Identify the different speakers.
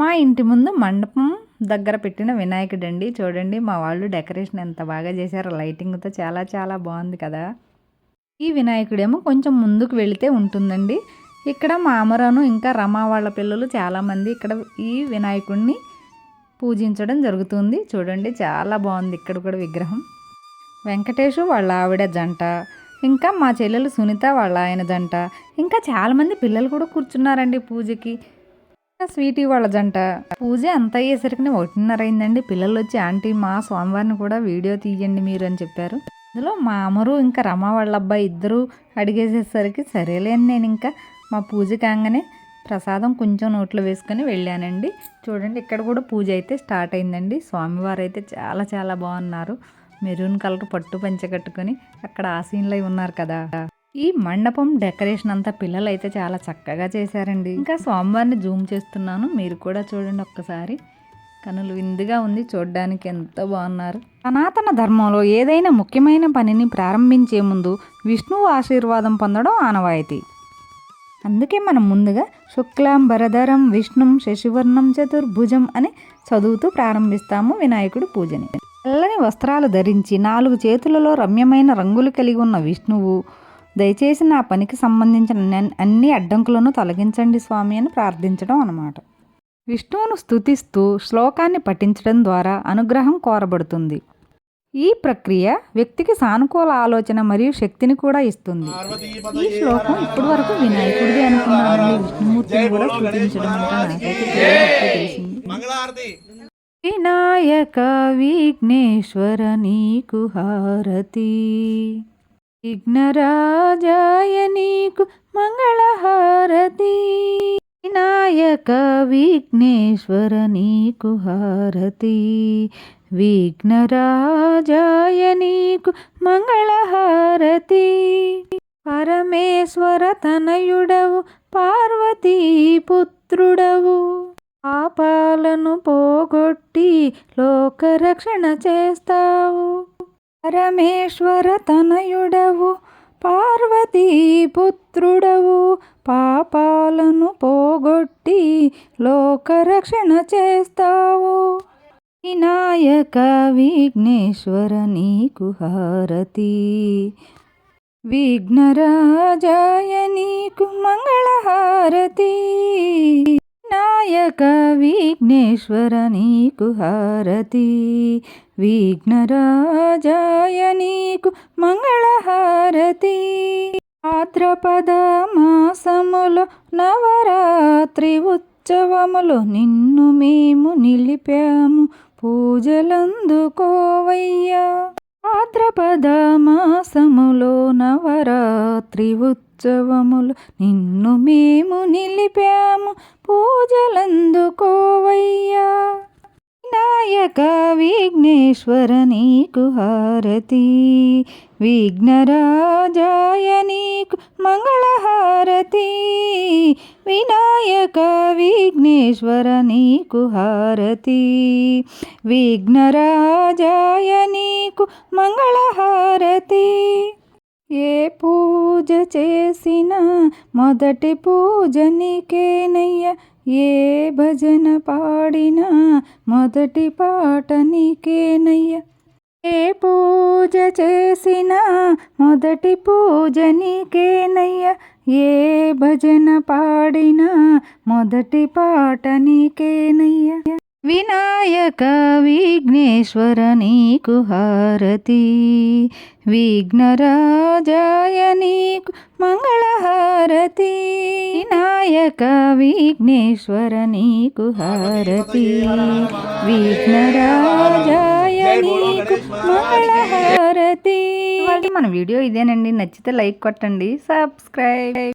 Speaker 1: మా ఇంటి ముందు మండపం దగ్గర పెట్టిన వినాయకుడు అండి చూడండి మా వాళ్ళు డెకరేషన్ ఎంత బాగా చేశారో. లైటింగ్తో చాలా చాలా బాగుంది కదా. ఈ వినాయకుడేమో కొంచెం ముందుకు వెళితే ఉంటుందండి. ఇక్కడ మా అమరాను ఇంకా రమా వాళ్ళ పిల్లలు చాలామంది ఇక్కడ ఈ వినాయకుడిని పూజించడం జరుగుతుంది. చూడండి చాలా బాగుంది ఇక్కడ కూడా విగ్రహం. వెంకటేషు వాళ్ళ ఆవిడ జంట. ఇంకా మా చెల్లెలు సునీత వాళ్ళ ఆయన జంట. ఇంకా చాలామంది పిల్లలు కూడా కూర్చున్నారండి పూజకి. స్వీటీ వాళ్ళ జంట పూజ అంత అయ్యేసరికి ఒకటిన్నర అయిందండి. పిల్లలు వచ్చి ఆంటీ మా స్వామివారిని కూడా వీడియో తీయండి మీరు అని చెప్పారు. అందులో మా అమరు ఇంకా రమ వాళ్ళ అబ్బాయి ఇద్దరు అడిగేసేసరికి సరేలే అని నేను ఇంకా మా పూజ కాగానే ప్రసాదం కొంచెం నోట్లో వేసుకొని వెళ్ళానండి. చూడండి ఇక్కడ కూడా పూజ అయితే స్టార్ట్ అయిందండి. స్వామివారు అయితే చాలా చాలా బాగున్నారు. మెరూన్ కలర్ పట్టు పంచ కట్టుకొని అక్కడ ఆసీన్లై ఉన్నారు కదా. ఈ మండపం డెకరేషన్ అంతా పిల్లలు అయితే చాలా చక్కగా చేశారండి. ఇంకా స్వామివారిని జూమ్ చేస్తున్నాను. మీరు కూడా చూడండి ఒక్కసారి. కనులు విందుగా ఉంది. చూడడానికి ఎంత బాగున్నారు. సనాతన ధర్మంలో ఏదైనా ముఖ్యమైన పనిని ప్రారంభించే ముందు విష్ణువు ఆశీర్వాదం పొందడం ఆనవాయితీ. అందుకే మనం ముందుగా శుక్లాం భరధరం విష్ణుం శశివర్ణం చతుర్భుజం అని చదువుతూ ప్రారంభిస్తాము వినాయకుడు పూజని. తెల్లని వస్త్రాలు ధరించి నాలుగు చేతులలో రమ్యమైన రంగులు కలిగి ఉన్న విష్ణువు దయచేసి నా పనికి సంబంధించిన అన్ని అడ్డంకులను తొలగించండి స్వామి అని ప్రార్థించడం అన్నమాట. విష్ణువును స్తుతిస్తూ శ్లోకాన్ని పఠించడం ద్వారా అనుగ్రహం కోరబడుతుంది. ఈ ప్రక్రియ వ్యక్తికి సానుకూల ఆలోచన మరియు శక్తిని కూడా ఇస్తుంది. ఈ శ్లోకం ఇప్పటి వరకు వినాయకుడిది విష్ణుమూర్తిని కూడా స్థుతించడం తెలిసింది. వినాయక విఘ్నేశ్వర నీకు హారతి. విఘ్నరాజాయ నీకు మంగళహారతి. వినాయక విఘ్నేశ్వర నీకు హారతి. విఘ్నరాజాయ నీకు మంగళహారతి. పరమేశ్వర తనయుడవు పార్వతీ పుత్రుడవు. పాపాలను పోగొట్టి లోకరక్షణ చేస్తావు. పరమేశ్వర తనయుడవు పార్వతీ పుత్రుడవు పాపాలను పోగొట్టి లోకరక్షణ చేస్తావు. వినాయక విఘ్నేశ్వర నీకు హారతి. విఘ్నరాజాయ నీకు మంగళహారతి. వినాయక విఘ్నేశ్వర నీకు హారతి విఘ్నరాజాయ నీకు మంగళహారతి భాద్రపద మాసములు నవరాత్రి ఉత్సవములు నిన్ను మేము నిలిపాము పూజలందుకోవయ్యా భాద్రపద మాసములో నవరాత్రి ఉత్సవములు నిన్ను మేము నిలిపాము పూజలందుకోవయ్యా వినాయక విఘ్నేశ్వర నీకు హారతి. విఘ్నరాజాయ నీకు మంగళహారతి. వినాయక విఘ్నేశ్వర నీకు హారతి. విఘ్నరాజాయ నీకు మంగళహారతి. ఏ పూజ చేసినా మొదటి పూజ నీకేనయ్య. ఏ భజన పాడినా మొదటి పాట నీకేనయ్య. ఏ పూజ చేసినా మొదటి పూజ నీకేనయ్య ఏ భజన పాడినా మొదటి పాట నీకేనయ్య వినాయక విఘ్నేశ్వర నీకు హారతి విఘ్నరాజాయ నీకు మంగళహారతి వినాయక విఘ్నేశ్వర నీకు హారతి విఘ్నరాజాయ మన వీడియో ఇదేనండి. నచ్చితే లైక్ కొట్టండి. సబ్స్క్రైబ్.